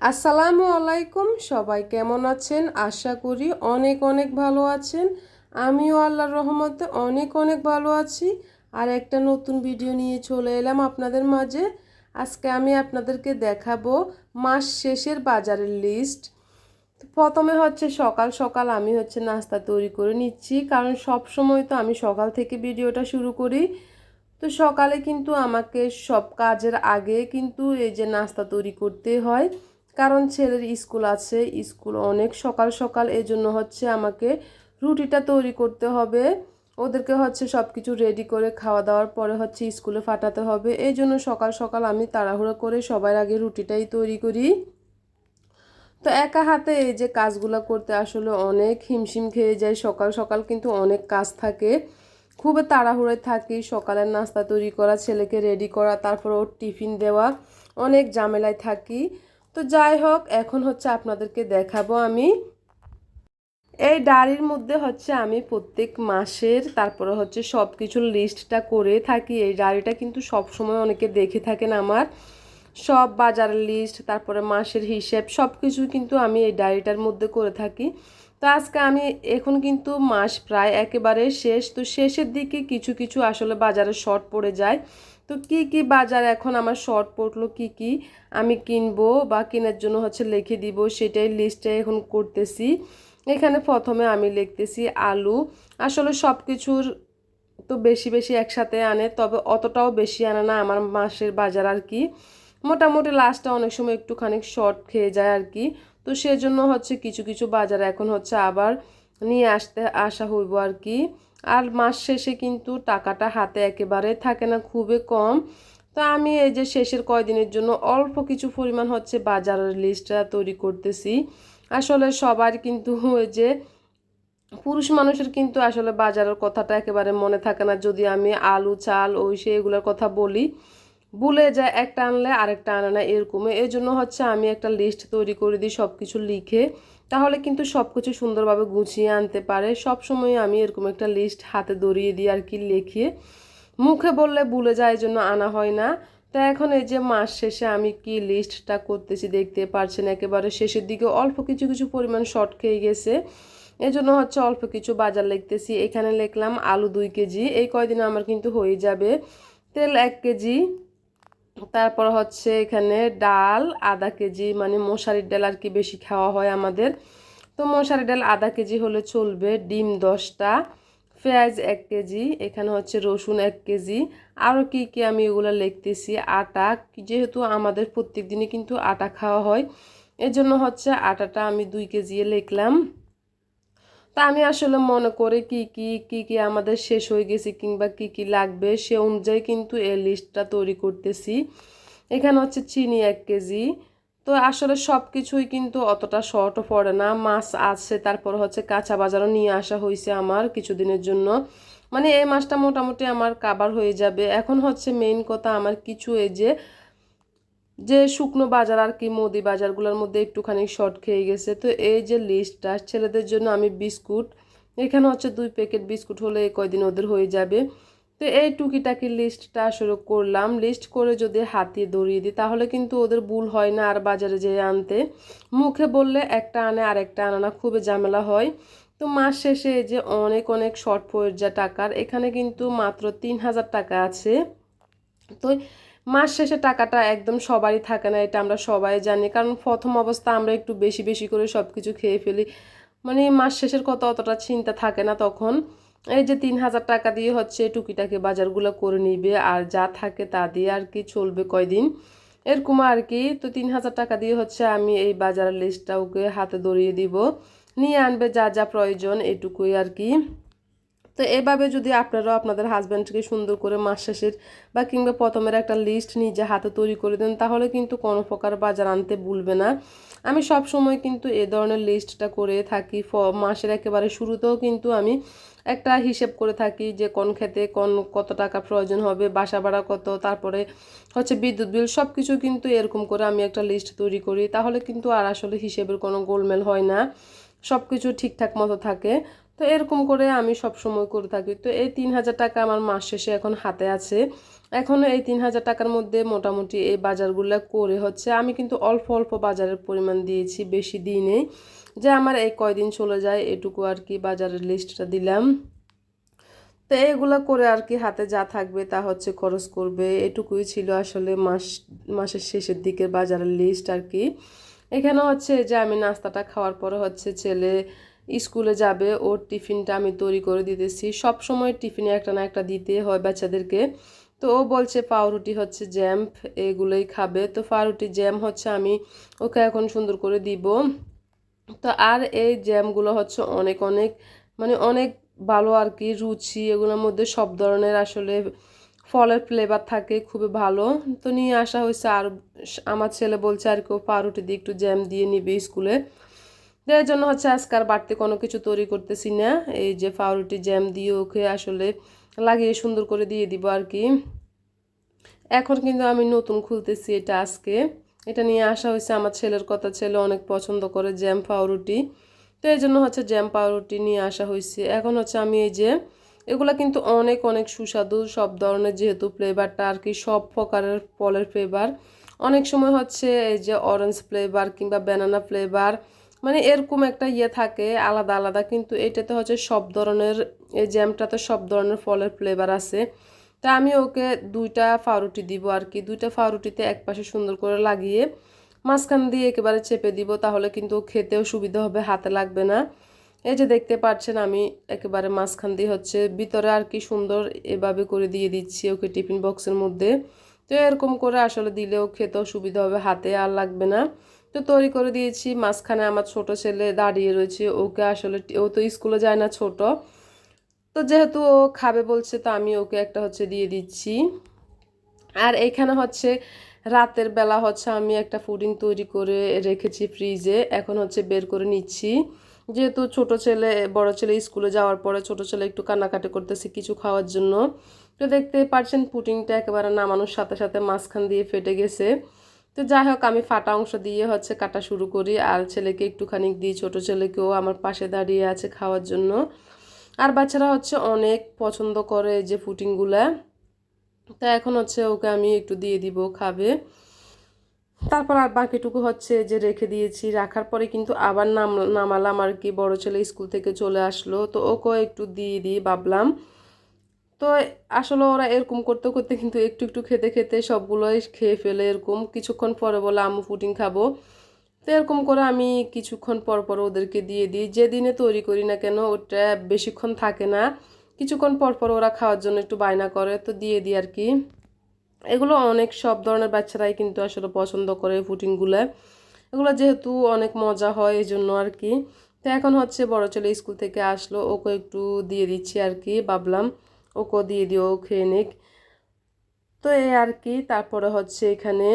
আসসালামু আলাইকুম, সবাই কেমন আছেন? আশা করি অনেক অনেক ভালো আছেন। আমিও আল্লাহর রহমতে অনেক অনেক ভালো আছি। আর একটা নতুন ভিডিও নিয়ে চলে এলাম আপনাদের মাঝে। আজকে আমি আপনাদেরকে দেখাবো মাস শেষের বাজারের লিস্ট প্রথমে হচ্ছে সকাল সকাল আমি হচ্ছে নাস্তা তৈরি করে নিচ্ছি। কারণ সব সময় তো আমি সকাল থেকে ভিডিওটা শুরু করি। তো সকালে কিন্তু আমাকে সব কাজের আগে কিন্তু এই যে নাস্তা তৈরি করতে হয়। কারণ ছেলের স্কুল আছে, স্কুল অনেক সকাল সকাল এই জন্য হচ্ছে আমাকে রুটিটা তৈরি করতে হবে। ওদেরকে হচ্ছে সব কিছু রেডি করে খাওয়া দাওয়ার পরে হচ্ছে স্কুলে ফাটাতে হবে। এই জন্য সকাল সকাল আমি তাড়াহুড়ো করে সবার আগে রুটিটাই তৈরি করি। তো একা হাতে এই যে কাজগুলো করতে আসলে অনেক হিমশিম খেয়ে যায়, সকাল সকাল কিন্তু অনেক কাজ থাকে। খুবই তাড়াহুড়োয় থাকি, সকালের নাস্তা তৈরি করা, ছেলেকে রেডি করা, তারপর ওর টিফিন দেওয়া, অনেক ঝামেলায় থাকি। তো যাই হোক, এখন হচ্ছে আপনাদেরকে দেখাবো আমি। এই ডায়েরির মধ্যে হচ্ছে আমি প্রত্যেক মাসের তারপরে হচ্ছে সব কিছুর লিস্টটা করে থাকি। এই ডায়েরিটা কিন্তু সব সময় অনেকে দেখে থাকেন আমার। সব বাজারের লিস্ট তারপরে মাসের হিসেব সব কিছু কিন্তু আমি এই ডায়েরিটার মধ্যে করে থাকি। তো আজকে আমি, এখন কিন্তু মাস প্রায় একেবারে শেষ। তো শেষের দিকে কিছু কিছু আসলে বাজারে শর্ট পড়ে যায়। তো কি কি বাজার এখন আমার শর্ট পড়ল, কি কি আমি কিনবো বা কেনার জন্য হচ্ছে লিখে দিব সেটাই লিস্টে এখন করতেছি। এখানে প্রথমে আমি লিখতেছি আলু। আসলে সব কিছুর তো বেশি বেশি একসাথে আনে, তবে অতটাও বেশি আনে না আমার মাসের বাজার আর কি। মোটামুটি লাস্টটা অনেক সময় একটুখানি শর্ট খেয়ে যায় আর কি। তো সেজন্য হচ্ছে কিছু কিছু বাজার এখন হচ্ছে আবার নিয়ে আসতে, আসা হইব আর কি। আর মাস শেষে কিন্তু টাকাটা হাতে একেবারে থাকে না, খুবই কম। তো আমি এই যে শেষের কয়দিনের জন্য অল্প কিছু পরিমাণ হচ্ছে বাজারের লিস্টটা তৈরি করতেছি। আসলে সবার কিন্তু ওই যে পুরুষ মানুষের কিন্তু আসলে বাজারের কথাটা একেবারে মনে থাকে না। যদি আমি আলু, চাল ওই সে এগুলোর কথা বলি, ভুলে যায় একটা আনলে আরেকটা আনে না, এরকমই। এই জন্য হচ্ছে আমি একটা লিস্ট তৈরি করে দিই সব কিছু লিখে। তাহলে কিন্তু সব কিছু সুন্দরভাবে গুছিয়ে আনতে পারে। সব সময় আমি এরকম একটা লিস্ট হাতে দড়িয়ে দিই আর কি লিখিয়ে মুখে বললে ভুলে যায় জন্য আনা হয় না। তো এখন এই যে মাস শেষে আমি কি লিস্টটা করতেছি দেখতে পারছেন, একেবারে শেষের দিকে অল্প কিছু কিছু পরিমাণ শর্ট খেয়ে গেছে। এই জন্য হচ্ছে অল্প কিছু বাজার লিখতেছি। এখানে লিখলাম আলু দুই কেজি। এই কয়দিনে আমার কিন্তু হয়ে যাবে তেল এক কেজি। তারপর হচ্ছে এখানে ডাল, আধা কেজি মানে মশারির ডাল আর কি বেশি খাওয়া হয় আমাদের। তো মশারি ডাল আধা কেজি হলে চলবে ডিম দশটা, পেঁয়াজ এক কেজি, এখানে হচ্ছে রসুন এক কেজি। আরও কি কি আমি এগুলো লিখতেছি? আটা যেহেতু আমাদের প্রত্যেক দিনই কিন্তু আটা খাওয়া হয়, এজন্য হচ্ছে আটাটা আমি দুই কেজি লিখলাম। তা আমি আসলে মনে করে কি কি কি কি আমাদের শেষ হয়ে গেছে কিংবা কি কি লাগবে সে অনুযায়ী কিন্তু এই লিস্টটা তৈরি করতেছি। এখানে হচ্ছে চিনি এক কেজি। তো আসলে সব কিছুই কিন্তু অতটা শর্টও পড়ে না। মাছ আছে, তারপর হচ্ছে কাঁচা বাজারও নিয়ে আসা হয়েছে আমার কিছুদিনের জন্য। মানে এই মাছটা মোটামুটি আমার কাবার হয়ে যাবে। এখন হচ্ছে মেইন কথা আমার কিছু এই যে যে শুকনো বাজার আর কি, মুদি বাজারগুলোর মধ্যে একটুখানি শর্ট খেয়ে গেছে। তো এই যে লিস্টটা ছেলেদের জন্য আমি বিস্কুট, এখানে হচ্ছে দুই প্যাকেট বিস্কুট হলে কয়দিন ওদের হয়ে যাবে। তো এই টুকিটাকি লিস্টটা শুরু করলাম। লিস্ট করে যদি হাতিয়ে ধরিয়ে দিই, তাহলে কিন্তু ওদের ভুল হয় না আর বাজারে যেয়ে আনতে। মুখে বললে একটা আনে আর একটা আনা না, খুবই ঝামেলা হয়। তো মাস শেষে যে অনেক অনেক শর্ট পড়ে যা টাকার, এখানে কিন্তু মাত্র তিন হাজার টাকা আছে। তো মাস শেষে টাকাটা একদম সবারই থাকে না, এটা আমরা সবাই জানি। কারণ প্রথম অবস্থা আমরা একটু বেশি বেশি করে সব কিছু খেয়ে ফেলি। মানে মাস শেষের কত অতটা চিন্তা থাকে না তখন। এই যে তিন হাজার টাকা দিয়ে হচ্ছে টুকিটাকি বাজারগুলো করে নিবে, আর যা থাকে তা দিয়ে আর কি চলবে কয়দিন? এরকম আর কি। তো তিন হাজার টাকা দিয়ে হচ্ছে আমি এই বাজারের লিস্টটা ওকে হাতে ধরিয়ে দিব। নিয়ে আনবে যা যা প্রয়োজন এটুকুই আর কি। তো এভাবে যদি আপনারাও আপনাদের হাজব্যান্ডকে সুন্দর করে মাস শেষের বা কিংবা প্রথমের একটা লিস্ট নিজে হাতে তৈরি করে দেন, তাহলে কিন্তু কোনো প্রকার বাজার আনতে ভুলবে না। আমি সব সময় কিন্তু এ ধরনের লিস্টটা করে থাকি। ফ, মাসের একেবারে শুরুতেও কিন্তু আমি একটা হিসেব করে থাকি যে কোন খেতে কোন কত টাকা প্রয়োজন হবে, বাসা ভাড়া কত, তারপরে হচ্ছে বিদ্যুৎ বিল সব কিছু কিন্তু এরকম করে আমি একটা লিস্ট তৈরি করি। তাহলে কিন্তু আর আসলে হিসেবের কোনো গোলমেল হয় না। সব কিছু ঠিকঠাক মতো থাকে। তো এরকম করে আমি সব সময় করে থাকি। তো এই তিন হাজার টাকা আমার মাস শেষে এখন হাতে আছে। এখন এই তিন হাজার টাকার মধ্যে মোটামুটি এই বাজারগুলো করে হচ্ছে। আমি কিন্তু অল্প অল্প বাজারের পরিমাণ দিয়েছি বেশি দিই নেই যে আমার এই কয়দিন চলে যায় এটুকু আর কি বাজারের লিস্টটা দিলাম। তো এগুলো করে আর কি হাতে যা থাকবে তা হচ্ছে খরচ করবে। এটুকুই ছিল আসলে মাস, মাসের শেষের দিকের বাজারের লিস্ট আর কি। এখানে হচ্ছে যে আমি নাস্তাটা খাওয়ার পরে হচ্ছে ছেলে স্কুলে যাবে, ওর টিফিনটা আমি তৈরি করে দিতেছি। সব সময় টিফিনে একটা না একটা দিতে হয় বাচ্চাদেরকে। তো ও বলছে, পাউরুটি হচ্ছে জ্যাম, এগুলোই খাবে। তো পাউরুটি জ্যাম হচ্ছে আমি ওকে এখন সুন্দর করে দিব। তো আর এই জ্যামগুলো হচ্ছে অনেক অনেক মানে অনেক ভালো আর কি, রুচি, এগুলোর মধ্যে সব ধরনের আসলে ফলের ফ্লেভার থাকে, খুবই ভালো। তো নিয়ে আসা হয়েছে আর আমার ছেলে বলছে, আর কেউ পাউরুটি দিয়ে একটু জ্যাম দিয়ে নিবে স্কুলে। এর জন্য হচ্ছে আজকে আর বাড়তি কোনো কিছু তৈরি করতেছি না। এই যে পাউরুটি, জ্যাম দিয়ে ওকে আসলে লাগিয়ে সুন্দর করে দিয়ে দিব আর কি। এখন কিন্তু আমি নতুন খুলতেছি এটা আজকে। এটা নিয়ে আসা হয়েছে আমার ছেলের কথা, ছেলে অনেক পছন্দ করে জ্যাম পাউরুটি। তো এই জন্য হচ্ছে জ্যাম পাউরুটি নিয়ে আসা হয়েছে। এখন হচ্ছে আমি এই যে এগুলো কিন্তু অনেক অনেক সুস্বাদু সব ধরনের, যেহেতু ফ্লেভারটা আর কি সব প্রকারের ফলের ফ্লেভার। অনেক সময় হচ্ছে এই যে অরেঞ্জ ফ্লেভার কিংবা ব্যানানা ফ্লেভার মানে এরকম একটা ইয়ে থাকে, আলাদা আলাদা। কিন্তু এটাতে হচ্ছে সব ধরনের, এই জ্যামটাতে সব ধরনের ফলের ফ্লেভার আছে। তা আমি ওকে দুইটা ফাউরুটি দিব আর কি। দুইটা ফাউরুটিতে এক পাশে সুন্দর করে লাগিয়ে মাঝখান দিয়ে একেবারে চেপে দিব, তাহলে কিন্তু খেতেও সুবিধা হবে, হাতে লাগবে না। এই যে দেখতে পাচ্ছেন, আমি একেবারে মাঝখান দিয়ে হচ্ছে ভিতরে আর কি সুন্দর এভাবে করে দিয়ে দিচ্ছি ওকে টিফিন বক্সের মধ্যে। তো এরকম করে আসলে দিলেও খেতেও সুবিধা হবে, হাতে আর লাগবে না। তো তৈরি করে দিয়েছি। মাঝখানে আমার ছোট ছেলে দাঁড়িয়ে রয়েছে, ওকে আসলে ও তো স্কুলে যায় না ছোট। তো যেহেতু ও খাবে বলছে, তো আমি ওকে একটা হচ্ছে দিয়ে দিচ্ছি। আর এখানে হচ্ছে রাতের বেলা হচ্ছে আমি একটা ফুডিং তৈরি করে রেখেছি ফ্রিজে, এখন হচ্ছে বের করে নিচ্ছি। যেহেতু ছোট ছেলে, বড় ছেলে স্কুলে যাওয়ার পরে ছোট ছেলে একটু কান্নাকাটি করতেছে কিছু খাওয়ার জন্য। তো দেখতে পারছেন পুটিংটা একেবারে নামানোর সাথে সাথে মাঝখান দিয়ে ফেটে গেছে। তো যাই হোক, আমি ফাটা অংশ দিয়ে হচ্ছে কাটা শুরু করি। আর ছেলেকে একটুখানি দিই, ছোট ছেলেকেও আমার পাশে দাঁড়িয়ে আছে খাওয়ার জন্য। আর বাচ্চারা হচ্ছে অনেক পছন্দ করে যে ফুটিংগুলা তা এখন হচ্ছে ওকে আমি একটু দিয়ে দিব খাবে। তারপর আর বাকিটুকু হচ্ছে যে রেখে দিয়েছি। রাখার পরে কিন্তু আবার নাম, নামালাম আর কি, বড় ছেলে স্কুল থেকে চলে আসলো। তো ওকেও একটু দিয়ে দিই, ভাবলাম তো আসলে ওরা এরকম করতে করতে কিন্তু একটু একটু খেতে খেতে সবগুলোই খেয়ে ফেলে এরকম। কিছুক্ষণ পরে বলে, আম্মু, পুডিং খাব। তো এরকম করে আমি কিছুক্ষণ পর পর ওদেরকে দিয়ে দিই। যেদিনে তৈরি করি না কেন, ওটা বেশিক্ষণ থাকে না। কিছুক্ষণ পর পর ওরা খাওয়ার জন্য একটু বায়না করে, তো দিয়ে দিই আর কি। এগুলো অনেক সব ধরনের বাচ্চারাই কিন্তু আসলে পছন্দ করে পুটিংগুলো এগুলো যেহেতু অনেক মজা হয় এই জন্য আর কি। তো এখন হচ্ছে বড় ছেলে স্কুল থেকে আসলো, ওকে একটু দিয়ে দিচ্ছি আর কি, ভাবলাম। ওকে দিয়ে দিও খেয়ে নিক। তো এই আর কি, তারপরে হচ্ছে এখানে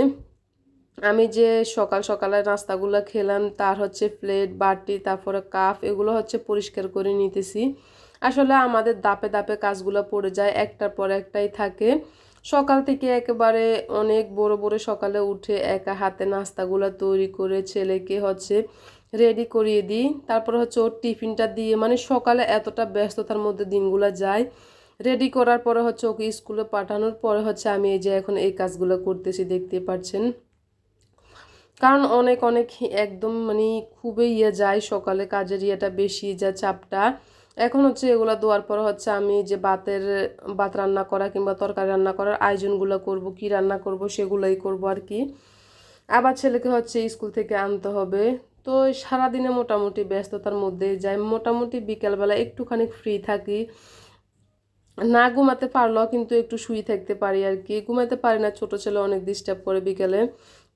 আমি যে সকাল সকালে নাস্তাগুলো খেলাম, তার হচ্ছে প্লেট, বাটি, তারপরে কাপ, এগুলো হচ্ছে পরিষ্কার করে নিতেছি। আসলে আমাদের দাপে দাপে কাজগুলো পড়ে যায়, একটার পর একটাই থাকে। সকাল থেকে একেবারে অনেক বড় বড় সকালে উঠে একা হাতে নাস্তাগুলো তৈরি করে ছেলেকে হচ্ছে রেডি করিয়ে দিই। তারপর হচ্ছে ওর টিফিনটা দিয়ে মানে সকালে এতটা ব্যস্ততার মধ্যে দিনগুলো যায় রেডি করার পরে হচ্ছে ওকে স্কুলে পাঠানোর পরে হচ্ছে আমি এই যে এখন এই কাজগুলো করতেছি, দেখতে পাচ্ছেন। কারণ অনেক অনেক একদম মানে খুবই ইয়ে যায়, সকালে কাজের ইয়েটা বেশি যা চাপটা। এখন হচ্ছে এগুলো দেওয়ার পর হচ্ছে আমি যে ভাতের, ভাত রান্না করা কিংবা তরকারি রান্না করার আয়োজনগুলো করব, কি রান্না করব সেগুলোই করব আর কি। আবার ছেলেকে হচ্ছে স্কুল থেকে আনতে হবে। তো সারাদিনে মোটামুটি ব্যস্ততার মধ্যে যাই। মোটামুটি বিকেলবেলা একটুখানি ফ্রি থাকি। না ঘুমাতে পারলেও কিন্তু একটু শুয়ে থাকতে পারি আর কি। ঘুমাতে পারি না, ছোট ছেলে অনেক ডিস্টার্ব করে বিকেলে।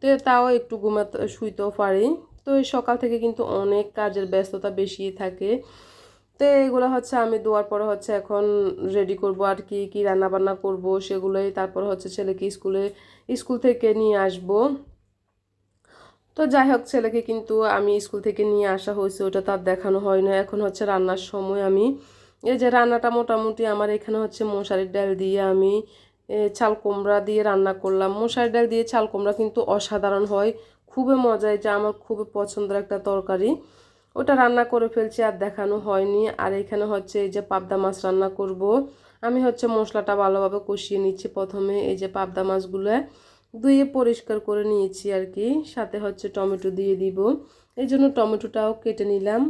তো তাও একটু ঘুমাতে, শুইতেও পারি। তো এই সকাল থেকে কিন্তু অনেক কাজের ব্যস্ততা বেশি থাকে। তো এগুলো হচ্ছে আমি দেওয়ার পরে হচ্ছে এখন রেডি করব আর কি কি রান্না বান্না করব সেগুলোই। তারপর হচ্ছে ছেলেকে স্কুলে, স্কুল থেকে নিয়ে আসব। তো যাই হোক, ছেলেকে কিন্তু আমি স্কুল থেকে নিয়ে আসা হয়েছে, ওটা তার দেখানো হয় না। এখন হচ্ছে রান্নার সময় আমি এই যে রান্নাটা মোটামুটি আমার এখানে হচ্ছে মশারির ডাল দিয়ে আমি চাল কুমড়া দিয়ে রান্না করলাম। মশারির ডাল দিয়ে চাল কুমড়া কিন্তু অসাধারণ হয়, খুবই মজা এটা আমার খুবই পছন্দের একটা তরকারি। ওটা রান্না করে ফেলছি, আর দেখানো হয়নি। আর এখানে হচ্ছে এই যে পাবদা মাছ রান্না করব। আমি হচ্ছে মশলাটা ভালোভাবে কষিয়ে নিচ্ছি প্রথমে, এই যে পাবদা মাছগুলো ধুয়ে পরিষ্কার করে নিয়েছি আর কি। সাথে হচ্ছে টমেটো দিয়ে দিব। এই জন্য টমেটোটাও কেটে নিলাম।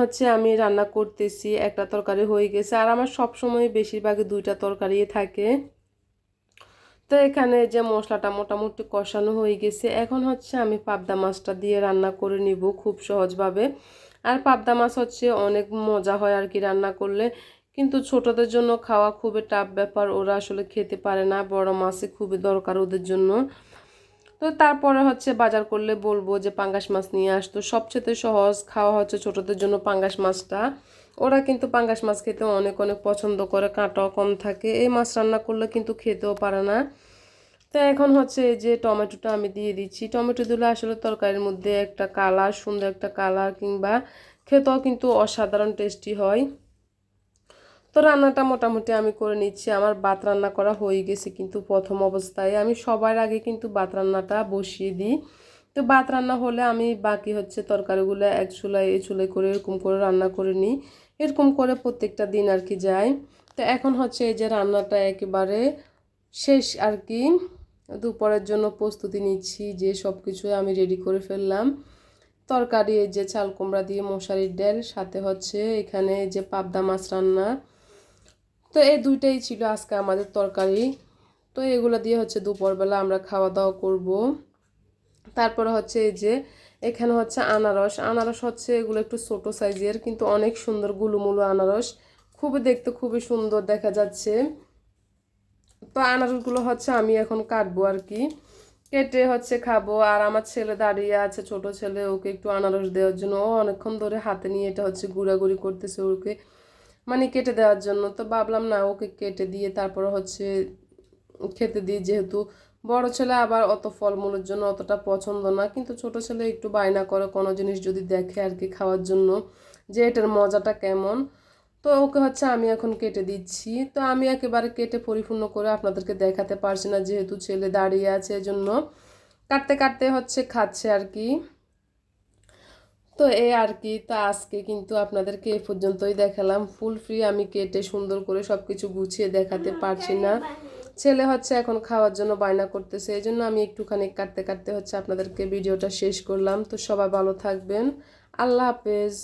হচ্ছে আমি রান্না করতেছি, একটা তরকারি হয়ে গেছে। আর আমার সব সময় বেশিরভাগই দুইটা তরকারি থাকে। তো এখানে যে মশলাটা মোটামুটি কষানো হয়ে গেছে, এখন হচ্ছে আমি পাবদা মাছটা দিয়ে রান্না করে নিব খুব সহজভাবে। আর পাবদা মাছ হচ্ছে অনেক মজা হয় আর কি রান্না করলে। কিন্তু ছোটদের জন্য খাওয়া খুবই টাফ ব্যাপার, ওরা আসলে খেতে পারে না, বড় মাছে খুবই দরকার ওদের জন্য। তো তারপরে হচ্ছে বাজার করলে বলব যে পাঙ্গাস মাছ নিয়ে আসতো সবচেয়ে সহজ খাওয়া হচ্ছে ছোটদের জন্য পাঙ্গাস মাছটা। ওরা কিন্তু পাঙ্গাস মাছ খেতে অনেক অনেক পছন্দ করে, কাঁটাও কম থাকে। এই মাছ রান্না করলে কিন্তু খেতেও পারে না। তো এখন হচ্ছে এই যে টমেটোটা আমি দিয়ে দিচ্ছি। টমেটো দিলে আসলে তরকারির মধ্যে একটা কালার, সুন্দর একটা কালার কিংবা খেতেও কিন্তু অসাধারণ টেস্টি হয়। তো রান্নাটা মোটামুটি আমি করে নিচ্ছি। আমার ভাত রান্না করা হয়ে গেছে কিন্তু প্রথম অবস্থায়। আমি সবার আগে কিন্তু ভাত রান্নাটা বসিয়ে দিই। তো ভাত রান্না হলে আমি বাকি হচ্ছে তরকারিগুলো এক চুলায়, এ চুলায় করে এরকম করে রান্না করে নিই। এরকম করে প্রত্যেকটা দিন আর কি যায়। তো এখন হচ্ছে এই যে রান্নাটা একেবারে শেষ আর কি। দুপুরের জন্য প্রস্তুতি নিচ্ছি যে সব কিছু আমি রেডি করে ফেললাম। তরকারি, এই যে চাল কুমড়া দিয়ে মশারির ডাল, সাথে হচ্ছে এখানে যে পাবদা মাছ রান্না। তো এই দুইটাই ছিল আজকে আমাদের তরকারি। তো এগুলো দিয়ে হচ্ছে দুপুরবেলা আমরা খাওয়া দাওয়া করব। তারপরে হচ্ছে এই যে এখানে হচ্ছে আনারস। আনারস হচ্ছে এগুলো একটু ছোটো সাইজের, কিন্তু অনেক সুন্দর গুলুমুলু আনারস। খুবই দেখতে খুবই সুন্দর দেখা যাচ্ছে। তো আনারসগুলো হচ্ছে আমি এখন কাটবো আর কি। কেটে হচ্ছে খাব। আর আমার ছেলে দাঁড়িয়ে আছে, ছোট ছেলে, ওকে একটু আনারস দেওয়ার জন্য। ও অনেকক্ষণ ধরে হাতে নিয়ে এটা হচ্ছে গুড়াগুড়ি করতেছে ওকে। মানে কেটে দেওয়ার জন্য। তো ভাবলাম, না, ওকে কেটে দিয়ে তারপরে হচ্ছে খেতে দিই। যেহেতু বড় ছেলে আবার অত ফলমূলের জন্য অতটা পছন্দ না। কিন্তু ছোট ছেলে একটু বায়না করে, কোনো জিনিস যদি দেখে আর কি খাওয়ার জন্য, যে এটার মজাটা কেমন। তো ওকে হচ্ছে আমি এখন কেটে দিচ্ছি। তো আমি একেবারে কেটে পরিপূর্ণ করে আপনাদেরকে দেখাতে পারছি না, যেহেতু ছেলে দাঁড়িয়ে আছে, এজন্য কাটতে কাটতে হচ্ছে খাচ্ছে আর কি। তো এই আর কি, তো আজকে কিন্তু আপনাদেরকে এ পর্যন্তই দেখালাম। ফুল ফ্রি আমি কেটে সুন্দর করে সব কিছু গুছিয়ে দেখাতে পারছি না। ছেলে হচ্ছে এখন খাওয়ার জন্য বায়না করতেছে এই জন্য আমি একটুখানি কাটতে কাটতে হচ্ছে আপনাদেরকে ভিডিওটা শেষ করলাম। তো সবাই ভালো থাকবেন। আল্লাহ হাফেজ।